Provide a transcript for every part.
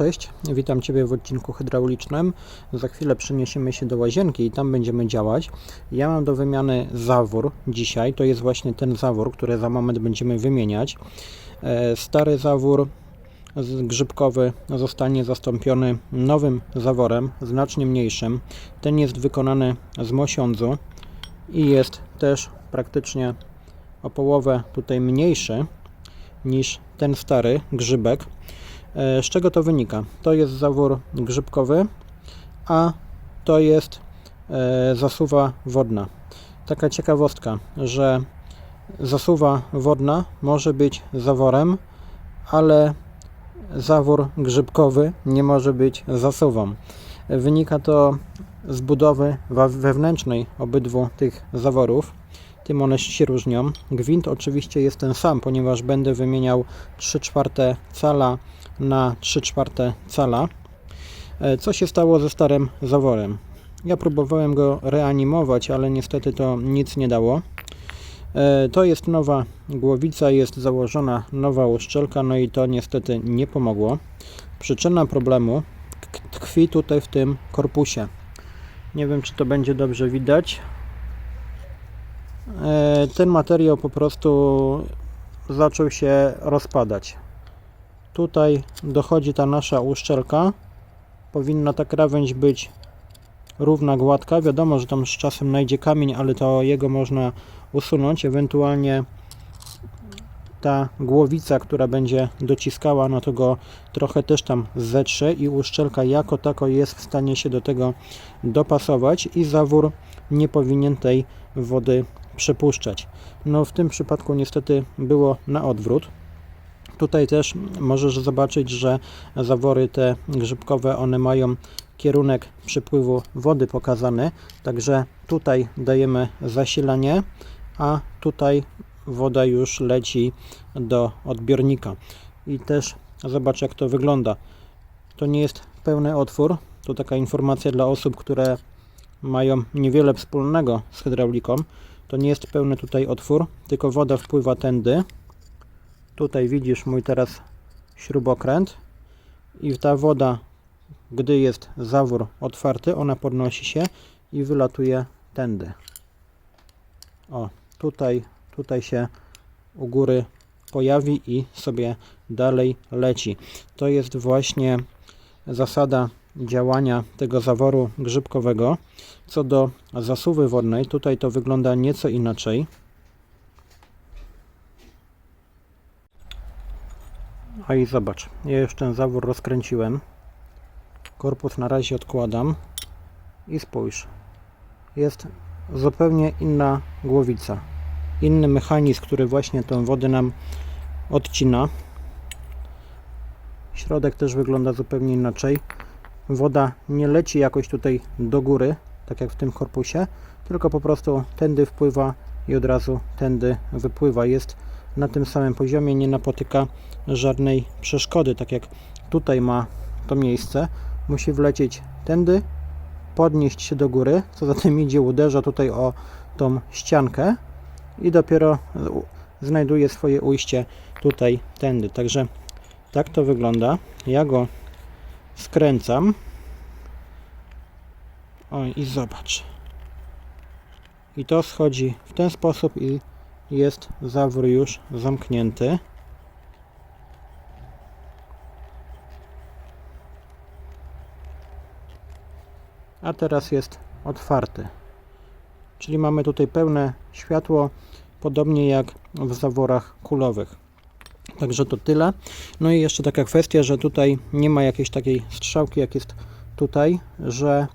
Cześć, witam Ciebie w odcinku hydraulicznym. Za chwilę przeniesiemy się do łazienki i tam będziemy działać. Ja mam do wymiany zawór dzisiaj. To jest właśnie ten zawór, który za moment będziemy wymieniać. E, Stary zawór grzybkowy zostanie zastąpiony nowym zaworem, znacznie mniejszym. Ten jest wykonany z mosiądzu i jest też praktycznie o połowę tutaj mniejszy niż ten stary grzybek. E, Z czego to wynika? To jest zawór grzybkowy, a to jest e, zasuwa wodna. Taka ciekawostka, że zasuwa wodna może być zaworem, ale zawór grzybkowy nie może być zasuwą. Wynika to z budowy wewnętrznej obydwu tych zaworów. Tym one się różnią. Gwint oczywiście jest ten sam, ponieważ będę wymieniał 3 czwarte cala na 3 czwarte cala. E, Co się stało ze starym zaworem? Ja próbowałem go reanimować, ale niestety to nic nie dało. E, To jest nowa głowica, jest założona nowa uszczelka, no i to niestety nie pomogło. Przyczyna problemu tkw- tkwi tutaj w tym korpusie. Nie wiem, czy to będzie dobrze widać. E, Ten materiał po prostu zaczął się rozpadać. Tutaj dochodzi ta nasza uszczelka. Powinna ta krawędź być równa, gładka. Wiadomo, że tam z czasem najdzie kamień, ale to jego można usunąć. Ewentualnie ta głowica, która będzie dociskała, no to go trochę też tam zetrze i uszczelka jako tako jest w stanie się do tego dopasować i zawór nie powinien tej wody przepuszczać. No w tym przypadku niestety było na odwrót. Tutaj też możesz zobaczyć, że zawory te grzybkowe, one mają kierunek przepływu wody pokazany, także tutaj dajemy zasilanie, a tutaj woda już leci do odbiornika. I też zobacz jak to wygląda. To nie jest pełny otwór, to taka informacja dla osób, które mają niewiele wspólnego z hydrauliką. To nie jest pełny tutaj otwór, tylko woda wpływa tędy. Tutaj widzisz mój teraz śrubokręt i ta woda, gdy jest zawór otwarty, ona podnosi się i wylatuje tędy. O, tutaj, tutaj się u góry pojawi i sobie dalej leci. To jest właśnie zasada działania tego zaworu grzybkowego. Co do zasuwy wodnej, tutaj to wygląda nieco inaczej. A i zobacz, ja już ten zawór rozkręciłem. Korpus na razie odkładam i spójrz. Jest zupełnie inna głowica. Inny mechanizm, który właśnie tą wodę nam odcina. Środek też wygląda zupełnie inaczej. Woda nie leci jakoś tutaj do góry, tak jak w tym korpusie, tylko po prostu tędy wpływa i od razu tędy wypływa. Jest na tym samym poziomie, nie napotyka żadnej przeszkody, tak jak tutaj ma to miejsce. Musi wlecieć tędy, podnieść się do góry, co za tym idzie, uderza tutaj o tą ściankę i dopiero znajduje swoje ujście tutaj tędy. Także tak to wygląda. Ja go skręcam. Oj, i zobacz. I to schodzi w ten sposób i jest zawór już zamknięty. A teraz jest otwarty. Czyli mamy tutaj pełne światło, podobnie jak w zaworach kulowych. Także to tyle. No i jeszcze taka kwestia, że tutaj nie ma jakiejś takiej strzałki, jak jest tutaj, że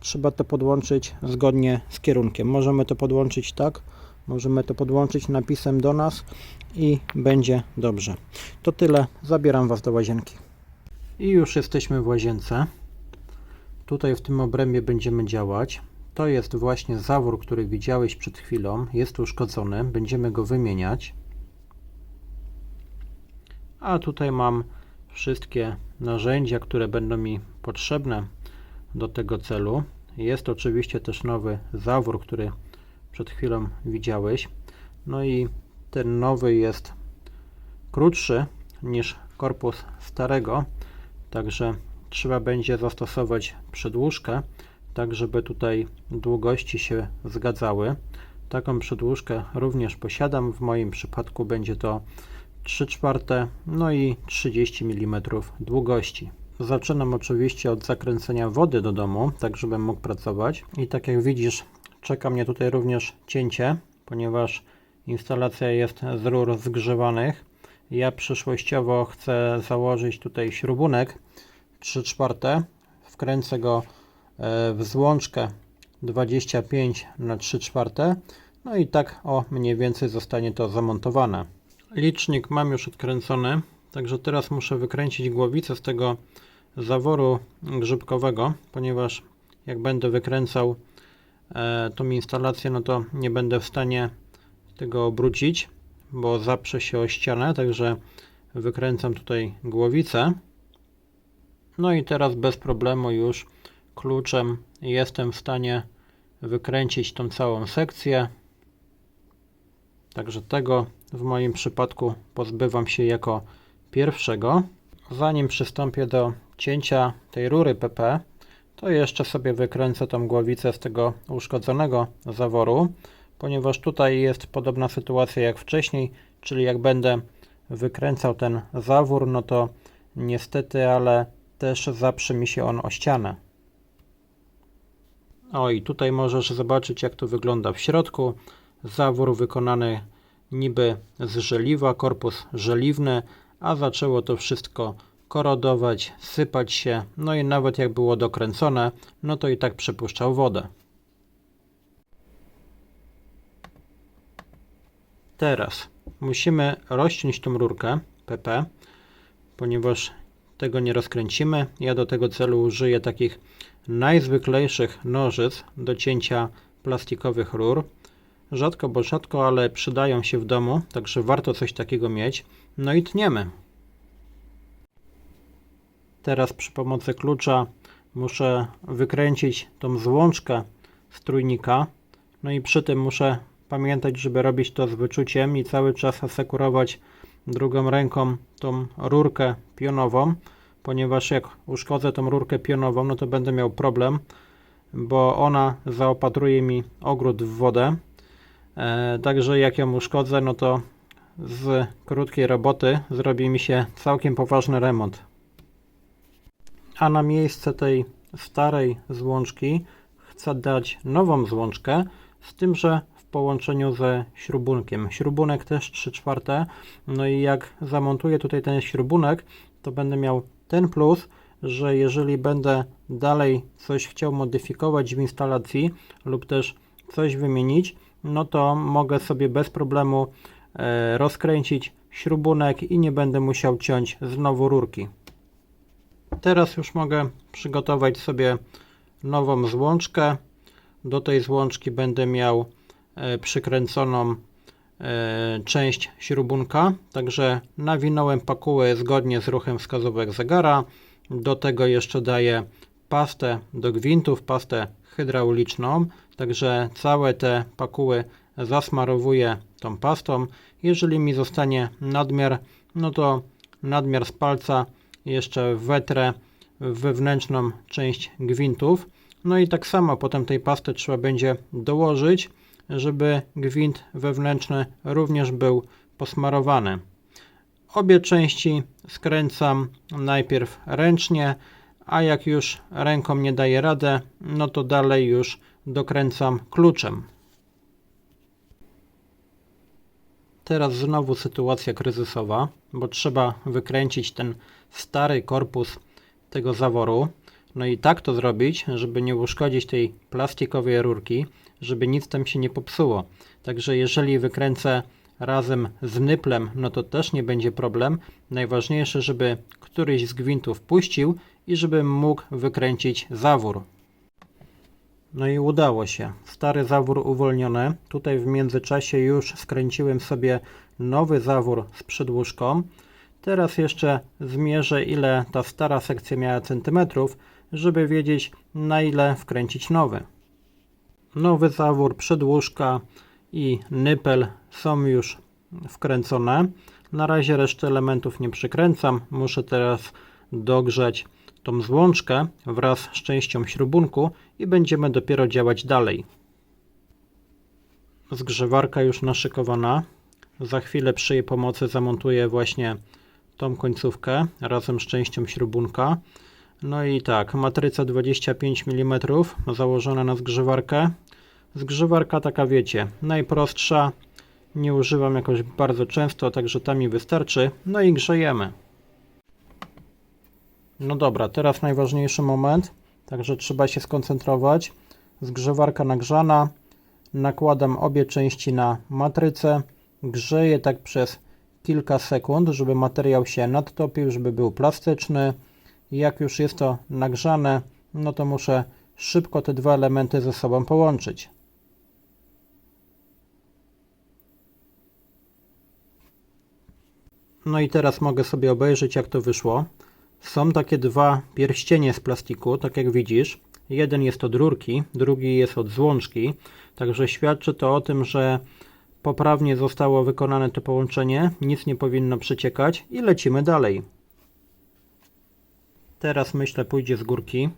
trzeba to podłączyć zgodnie z kierunkiem. Możemy to podłączyć tak, możemy to podłączyć napisem do nas i będzie dobrze. To tyle. Zabieram Was do łazienki. I już jesteśmy w łazience. Tutaj w tym obrębie będziemy działać. To jest właśnie zawór, który widziałeś przed chwilą. Jest uszkodzony. Będziemy go wymieniać. A tutaj mam wszystkie narzędzia, które będą mi potrzebne do tego celu. Jest oczywiście też nowy zawór, który przed chwilą widziałeś. No i ten nowy jest krótszy niż korpus starego. Także trzeba będzie zastosować przedłużkę, tak żeby tutaj długości się zgadzały. Taką przedłużkę również posiadam. W moim przypadku będzie to 3 czwarte, no i 30 mm długości. Zaczynam oczywiście od zakręcenia wody do domu, tak żebym mógł pracować. I tak jak widzisz, czeka mnie tutaj również cięcie, ponieważ instalacja jest z rur zgrzewanych. Ja przyszłościowo chcę założyć tutaj śrubunek 3 czwarte. Wkręcę go e, w złączkę 25 na 3 czwarte. No i tak o mniej więcej zostanie to zamontowane. Licznik mam już odkręcony, także teraz muszę wykręcić głowicę z tego zaworu grzybkowego, ponieważ jak będę wykręcał tą instalację, no to nie będę w stanie tego obrócić, bo zaprze się o ścianę, także wykręcam tutaj głowicę. No i teraz bez problemu już kluczem jestem w stanie wykręcić tą całą sekcję. Także tego w moim przypadku pozbywam się jako pierwszego. Zanim przystąpię do cięcia tej rury PP, to jeszcze sobie wykręcę tą głowicę z tego uszkodzonego zaworu, ponieważ tutaj jest podobna sytuacja jak wcześniej, czyli jak będę wykręcał ten zawór, no to niestety, ale też zaprze mi się on o ścianę. O i tutaj możesz zobaczyć jak to wygląda w środku. Zawór wykonany niby z żeliwa, korpus żeliwny, a zaczęło to wszystko korodować, sypać się, no i nawet jak było dokręcone, no to i tak przepuszczał wodę. Teraz musimy rozciąć tą rurkę PP, ponieważ tego nie rozkręcimy. Ja do tego celu użyję takich najzwyklejszych nożyc do cięcia plastikowych rur. Rzadko, bo rzadko, ale przydają się w domu, także warto coś takiego mieć. No i tniemy. Teraz przy pomocy klucza muszę wykręcić tą złączkę z trójnika. No i przy tym muszę pamiętać, żeby robić to z wyczuciem i cały czas asekurować drugą ręką tą rurkę pionową, ponieważ jak uszkodzę tą rurkę pionową, no to będę miał problem, bo ona zaopatruje mi ogród w wodę. E, także jak ją uszkodzę, no to z krótkiej roboty zrobi mi się całkiem poważny remont. A na miejsce tej starej złączki chcę dać nową złączkę, z tym, że w połączeniu ze śrubunkiem. Śrubunek też 3 czwarte. No i jak zamontuję tutaj ten śrubunek, to będę miał ten plus, że jeżeli będę dalej coś chciał modyfikować w instalacji lub też coś wymienić, no to mogę sobie bez problemu e, rozkręcić śrubunek i nie będę musiał ciąć znowu rurki. Teraz już mogę przygotować sobie nową złączkę. Do tej złączki będę miał e, przykręconą e, część śrubunka, także nawinąłem pakułę zgodnie z ruchem wskazówek zegara. Do tego jeszcze daję pastę do gwintów, pastę hydrauliczną, także całe te pakuły zasmarowuję tą pastą. Jeżeli mi zostanie nadmiar, no to nadmiar z palca jeszcze wetrę wewnętrzną część gwintów. No i tak samo potem tej pasty trzeba będzie dołożyć, żeby gwint wewnętrzny również był posmarowany. Obie części skręcam najpierw ręcznie, a jak już ręką nie daje radę, no to dalej już dokręcam kluczem. Teraz znowu sytuacja kryzysowa, bo trzeba wykręcić ten stary korpus tego zaworu. No i tak to zrobić, żeby nie uszkodzić tej plastikowej rurki, żeby nic tam się nie popsuło. Także jeżeli wykręcę razem z nyplem, no to też nie będzie problem. Najważniejsze, żeby któryś z gwintów puścił i żebym mógł wykręcić zawór. No i udało się. Stary zawór uwolniony. Tutaj w międzyczasie już skręciłem sobie nowy zawór z przedłużką. Teraz jeszcze zmierzę ile ta stara sekcja miała centymetrów, żeby wiedzieć na ile wkręcić nowy. Nowy zawór, przedłużka i nypel są już wkręcone. Na razie resztę elementów nie przykręcam. Muszę teraz dogrzać tą złączkę wraz z częścią śrubunku i będziemy dopiero działać dalej. Zgrzewarka już naszykowana. Za chwilę przy jej pomocy zamontuję właśnie tą końcówkę razem z częścią śrubunka. No i tak, matryca 25 mm założona na zgrzewarkę. Zgrzewarka taka wiecie, najprostsza. Nie używam jakoś bardzo często, także ta mi wystarczy. No i grzejemy. No dobra, teraz najważniejszy moment, także trzeba się skoncentrować. Zgrzewarka nagrzana. Nakładam obie części na matrycę. Grzeję tak przez kilka sekund, żeby materiał się nadtopił, żeby był plastyczny. Jak już jest to nagrzane, no to muszę szybko te dwa elementy ze sobą połączyć. No i teraz mogę sobie obejrzeć jak to wyszło. Są takie dwa pierścienie z plastiku, tak jak widzisz. Jeden jest od rurki, drugi jest od złączki. Także świadczy to o tym, że poprawnie zostało wykonane to połączenie, nic nie powinno przeciekać i lecimy dalej. Teraz myślę pójdzie z górki.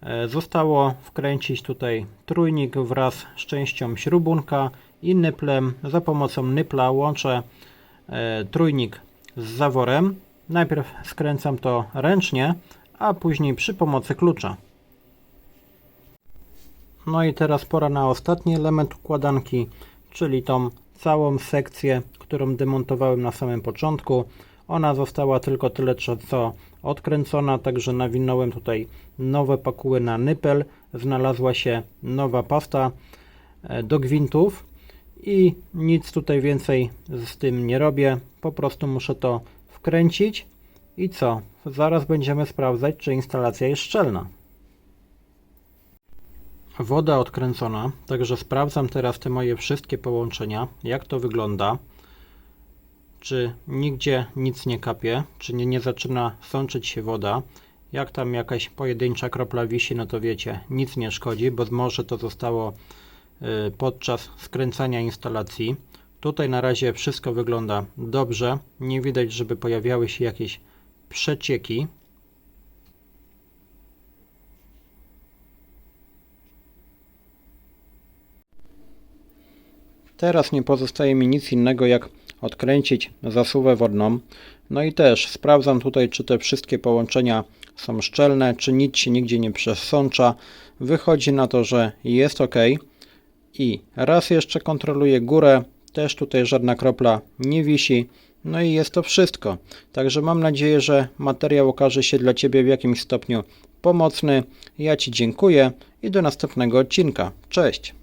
E, Zostało wkręcić tutaj trójnik wraz z częścią śrubunka i nyplem. Za pomocą nypla łączę e, trójnik z zaworem. Najpierw skręcam to ręcznie, a później przy pomocy klucza. No i teraz pora na ostatni element układanki, czyli tą całą sekcję, którą demontowałem na samym początku. Ona została tylko tyle co odkręcona, także nawinąłem tutaj nowe pakuły na nypel. Znalazła się nowa pasta e, do gwintów i nic tutaj więcej z tym nie robię. Po prostu muszę to wkręcić i co? Zaraz będziemy sprawdzać, czy instalacja jest szczelna. Woda odkręcona, także sprawdzam teraz te moje wszystkie połączenia, jak to wygląda. Czy nigdzie nic nie kapie, czy nie, nie zaczyna sączyć się woda. Jak tam jakaś pojedyncza kropla wisi, no to wiecie, nic nie szkodzi, bo może to zostało y, podczas skręcania instalacji. Tutaj na razie wszystko wygląda dobrze. Nie widać, żeby pojawiały się jakieś przecieki. Teraz nie pozostaje mi nic innego jak odkręcić zasuwę wodną. No i też sprawdzam tutaj, czy te wszystkie połączenia są szczelne, czy nic się nigdzie nie przesącza. Wychodzi na to, że jest ok. I raz jeszcze kontroluję górę, też tutaj żadna kropla nie wisi. No i jest to wszystko. Także mam nadzieję, że materiał okaże się dla Ciebie w jakimś stopniu pomocny. Ja Ci dziękuję i do następnego odcinka. Cześć!